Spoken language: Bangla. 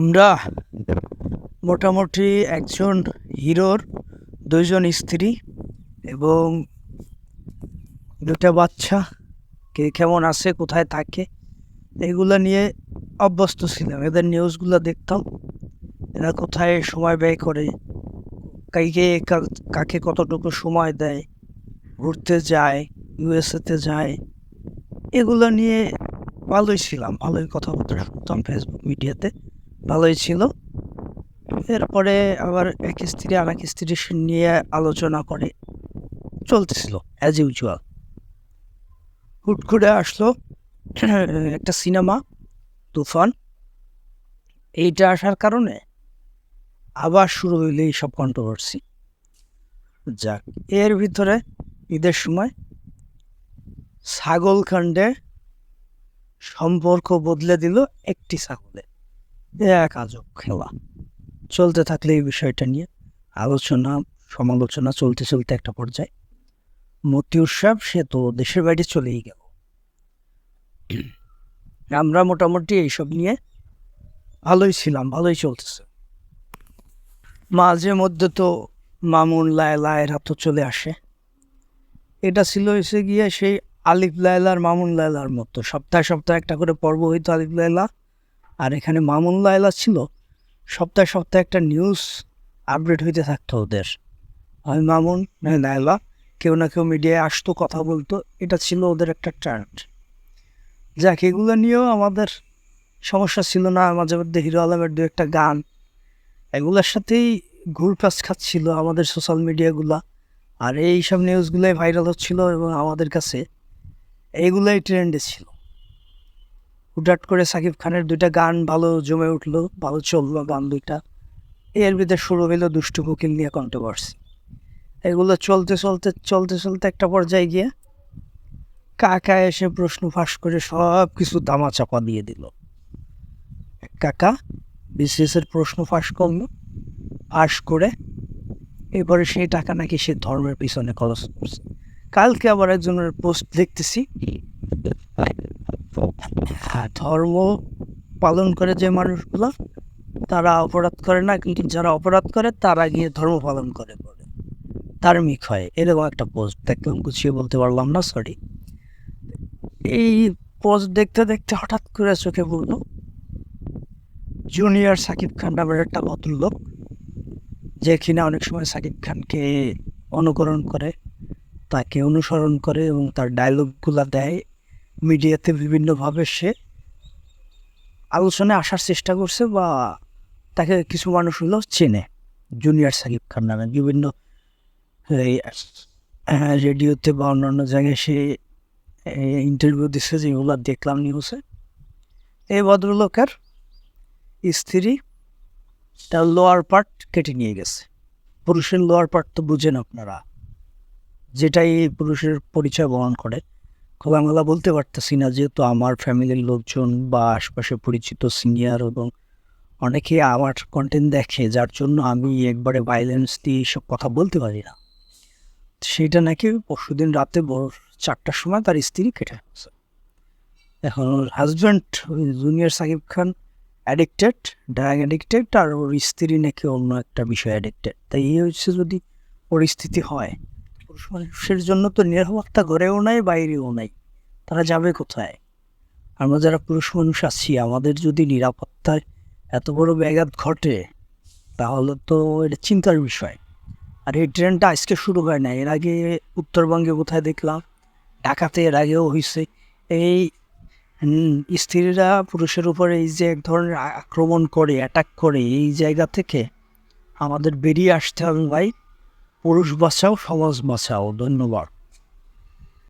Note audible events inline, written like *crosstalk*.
আমরা মোটামুটি একজন হিরোর দুইজন স্ত্রী এবং দুটা বাচ্চা। কে কেমন আছে, কোথায় থাকে, এগুলো নিয়ে অভ্যস্ত ছিলাম। এদের নিউজগুলো দেখতাম। এরা কোথায় সময় ব্যয় করে কাইকে কা- কাকে কতটুকু সময় দেয়, ঘুরতে যায় ইউএসএতে যায়, এগুলো নিয়ে ভালোই ছিলাম। ভালোই কথাবার্তা শুনতাম ফেসবুক মিডিয়াতে ভালোই ছিল। এরপরে আবার এক স্ত্রী আর এক স্ত্রী নিয়ে আলোচনা করে। চলতেছিল অ্যাজ ইউজুয়াল হুট করে আসলো, *clears throat* একটা সিনেমা, তুফান। এইটা আসার কারণে আবার শুরু হইল এইসব কন্ট্রোভার্সি যাক, এর ভিতরে ঈদের সময় ছাগলকাণ্ডে সম্পর্ক বদলে দিল একটি ছাগলে এক আজব খেলা। চলতে থাকলে এই বিষয়টা নিয়ে আলোচনা, সমালোচনা চলতে চলতে একটা পর্যায়ে। মতিউর সাহেব, সে তো দেশের বাইরে চলেই গেল। আমরা মোটামুটি এইসব নিয়ে ভালোই ছিলাম, ভালোই চলতেছে। মাঝে মধ্যে তো মামুন লায়লা এরা তো চলে আসে। এটা ছিল এসে গিয়ে সেই আলিফ লায়লার, মামুন লায়লার মতো। সপ্তাহে সপ্তাহে একটা করে পর্ব হইতো আলিফ লায়লা। আর এখানে মামুন লায়লা ছিল, সপ্তাহে সপ্তাহে একটা নিউজ আপডেট হইতে থাকতো ওদের। হয় মামুন নয় লায়লা, কেউ না কেউ মিডিয়ায় আসতো, কথা বলতো, এটা ছিল ওদের একটা ট্রেন্ড যাক, এগুলো নিয়েও আমাদের সমস্যা ছিল না, মাঝে মধ্যে হিরো আলমের দু একটা গান, এগুলোর সাথেই ঘুরপাস খাচ্ছিল আমাদের সোশ্যাল মিডিয়াগুলা আর এই সব নিউজগুলোই ভাইরাল হচ্ছিল এবং আমাদের কাছে এইগুলোই ট্রেন্ডে ছিল। হুটহাট করে সাকিব খানের দুইটা গান ভালো জমে উঠল, ভালো চলল গান দুইটা। এর ভিতরে শুরু হইল দুষ্টু কোকিল নিয়ে কন্ট্রোভার্সি এগুলো চলতে চলতে চলতে চলতে একটা পর্যায়ে গিয়ে কাকা এসে প্রশ্ন ফাঁস করে সব কিছু দামা চাপা দিয়ে দিল। কাকা বিসিএস এর প্রশ্ন ফাঁস করল, ফাঁস করে এরপরে সেই টাকা নাকি সে ধর্মের পিছনে খরচ করছে। কালকে আবার একজনের পোস্ট দেখতেছি। ধর্ম পালন করে যে মানুষগুলো, তারা অপরাধ করে না, কিন্তু যারা অপরাধ করে, তারা গিয়ে ধর্ম পালন করে পরে ধার্মিক হয়, এরকম একটা পোস্ট দেখলাম, গুছিয়ে বলতে পারলাম না সরি এই পোস্ট দেখতে দেখতে হঠাৎ করে চোখে পড়ল জুনিয়র সাকিব খান নামের একটা ভদ্রলোক, যে কিনা অনেক সময় সাকিব খানকে অনুকরণ করে, তাকে অনুসরণ করে এবং তার ডায়লগগুলো দেয় মিডিয়াতে বিভিন্নভাবে সে আলোচনায় আসার চেষ্টা করছে বা তাকে কিছু মানুষ হলো চেনে। জুনিয়র সাকিব খান নামে বিভিন্ন এই, রেডিওতে বা অন্যান্য জায়গায় সে ইন্টারভিউ দিচ্ছে যেগুলো দেখলাম নিউজে এই ভদ্রলোকের স্ত্রী তার লোয়ার পার্ট কেটে নিয়ে গেছে। পুরুষের লোয়ার পার্ট তো বুঝেন আপনারা যেটাই পুরুষের পরিচয় বহন করে। খোলামেলা বলতে পারতেছি না, যেহেতু আমার ফ্যামিলির লোকজন বা আশপাশে পরিচিত সিনিয়র এবং অনেকে আমার কন্টেন্ট দেখে, যার জন্য আমি একবারে ভাইলেন্স দিয়ে এইসব কথা বলতে পারি না। সেটা নাকি পরশুদিন রাতে বড় চারটার সময় তার স্ত্রী কেটে এখন ওর husband junior Shakib Khan addicted drug addicted আর ওর স্ত্রী নাকি অন্য একটা বিষয় অ্যাডিক্টেড তাই এই হচ্ছে যদি পরিস্থিতি হয় পুরুষ মানুষের জন্য তো নিরাপত্তা ঘরেও নাই, বাইরেও নাই। তারা যাবে কোথায়? আমরা যারা পুরুষ মানুষ আছি, আমাদের যদি নিরাপত্তায় এত বড় ব্যাঘাত ঘটে, তাহলে তো এটা চিন্তার বিষয়। আর এই ট্রেনটা আজকে শুরু হয় না এর আগে উত্তরবঙ্গে কোথায় দেখলাম, ঢাকাতে এর আগেও হয়েছে এই স্ত্রীরা পুরুষের উপরে এই যে এক ধরনের আক্রমণ করে অ্যাটাক করে, এই জায়গা থেকে আমাদের বেরিয়ে আসতে হবে ভাই পুরুষ বাঁচাও সমাজ বাঁচাও ধন্যবাদ